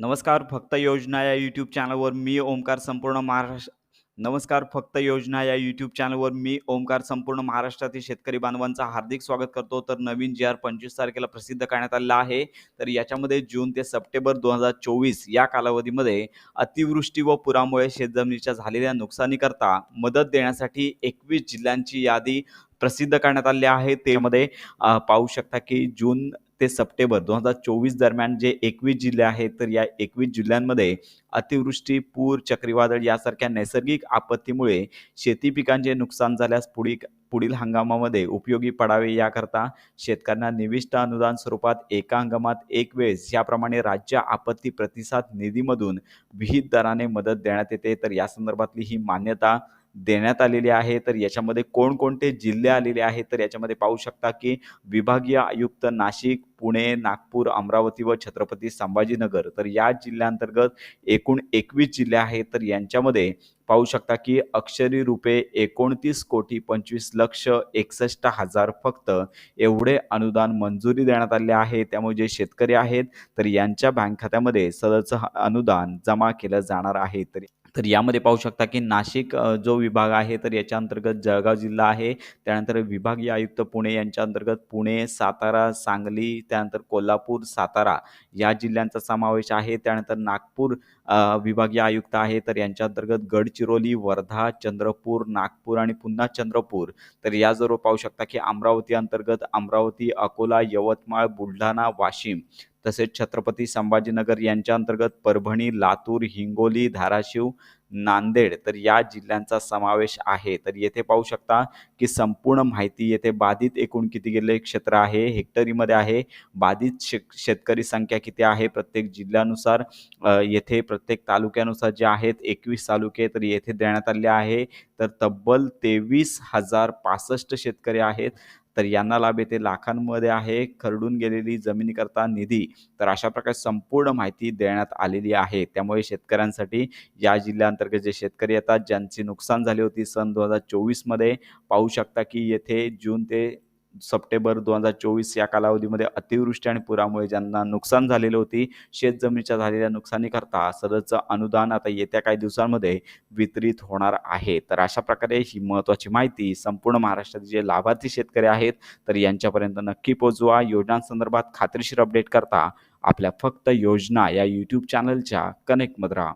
नमस्कार फक्त योजना या यूट्यूब चॅनलवर मी ओमकार संपूर्ण महाराष्ट्र नमस्कार फक्त योजना या यूट्यूब चॅनलवर मी ओमकार संपूर्ण महाराष्ट्रातील शेतकरी बांधवांचा हार्दिक स्वागत करतो. तर नवीन जी आर पंचवीस तारखेला प्रसिद्ध करण्यात आलेला आहे. तर याच्यामध्ये जून ते सप्टेंबर दोन हजार चोवीस या कालावधीमध्ये अतिवृष्टी व पुरामुळे शेतजमिनीच्या झालेल्या नुकसानीकरता मदत देण्यासाठी एकवीस जिल्ह्यांची यादी प्रसिद्ध करण्यात आले आहे. त्यामध्ये पाहू शकता की जून ते सप्टेंबर दोन हजार चोवीस दरम्यान जे एकवीस जिल्हे आहेत तर या एकवीस जिल्ह्यांमध्ये अतिवृष्टी पूर चक्रीवादळ यासारख्या नैसर्गिक आपत्तीमुळे शेती पिकांचे नुकसान झाल्यास पुढील पुढील हंगामामध्ये उपयोगी पडावे याकरता शेतकऱ्यांना निविष्ट अनुदान स्वरूपात एका हंगामात एक वेळेस याप्रमाणे राज्य आपत्ती प्रतिसाद निधीमधून विहित दराने मदत देण्यात येते. तर या संदर्भातली ही मान्यता देण्यात आलेली आहे. तर याच्यामध्ये कोणकोणते जिल्हे आलेले आहेत? तर याच्यामध्ये पाहू शकता की विभागीय आयुक्त नाशिक पुणे नागपूर अमरावती व छत्रपती संभाजीनगर. तर या जिल्ह्यांतर्गत एकूण एकवीस जिल्हे आहेत. तर यांच्यामध्ये पाहू शकता की अक्षरी रुपये एकोणतीस कोटी पंचवीस लक्ष एकसष्ट हजार फक्त एवढे अनुदान मंजुरी देण्यात आले आहे. त्यामुळे जे शेतकरी आहेत तर यांच्या बँक खात्यामध्ये सदरचं अनुदान जमा केलं जाणार आहे. तरी तर यामध्ये पाहू शकता की नाशिक जो विभाग आहे तर याच्या अंतर्गत जळगाव जिल्हा आहे. त्यानंतर विभागीय आयुक्त पुणे यांच्या अंतर्गत पुणे सातारा सांगली त्यानंतर कोल्हापूर सातारा या जिल्ह्यांचा समावेश आहे. त्यानंतर नागपूर विभागीय आयुक्त आहे. तर यांच्या अंतर्गत गडचिरोली वर्धा चंद्रपूर नागपूर आणि पुन्हा चंद्रपूर. तर याजवळ पाहू शकता की अमरावती अंतर्गत अमरावती अकोला यवतमाळ बुलढाणा वाशिम तसेच छत्रपती संभाजीनगर यांच्या अंतर्गत परभणी लातूर हिंगोली धाराशिव नांदेड तर या जिल्ह्यांचा समावेश आहे. तर येथे पाहू शकता की संपूर्ण माहिती येथे बाधित एकूण किती गेले? क्षेत्र आहे हेक्टरीमध्ये आहे. बाधित शेक शेतकरी संख्या किती आहे? प्रत्येक जिल्ह्यानुसार येथे प्रत्येक तालुक्यानुसार जे आहेत एकवीस तालुके तर येथे देण्यात आले आहे. तर तब्बल तेवीस हजार पासष्ट शेतकरी आहेत. तर यांना लाभ येते लाखांमध्ये आहे. खरडून गेलेली जमिनीकरता निधी तर अशा प्रकारे संपूर्ण माहिती देण्यात आलेली आहे. त्यामुळे शेतकऱ्यांसाठी या जिल्ह्याअंतर्गत जे शेतकरी येतात ज्यांची नुकसान झाली होती सन दोन हजार चोवीसमध्ये पाहू शकता की येथे जून ते सप्टेंबर दोन हजार चोवीस या कालावधीमध्ये अतिवृष्टी आणि पुरामुळे ज्यांना नुकसान झालेलं होती शेतजमिनीच्या झालेल्या नुकसानीकरता सदरचं अनुदान आता येत्या काही दिवसांमध्ये वितरित होणार आहे. तर अशा प्रकारे ही महत्त्वाची माहिती संपूर्ण महाराष्ट्रातील जे लाभार्थी शेतकरी आहेत तर यांच्यापर्यंत नक्की पोहोचवा. योजनांसंदर्भात खात्रीशीर अपडेट करता आपल्या फक्त योजना या यूट्यूब चॅनलच्या कनेक्टमध्ये राहा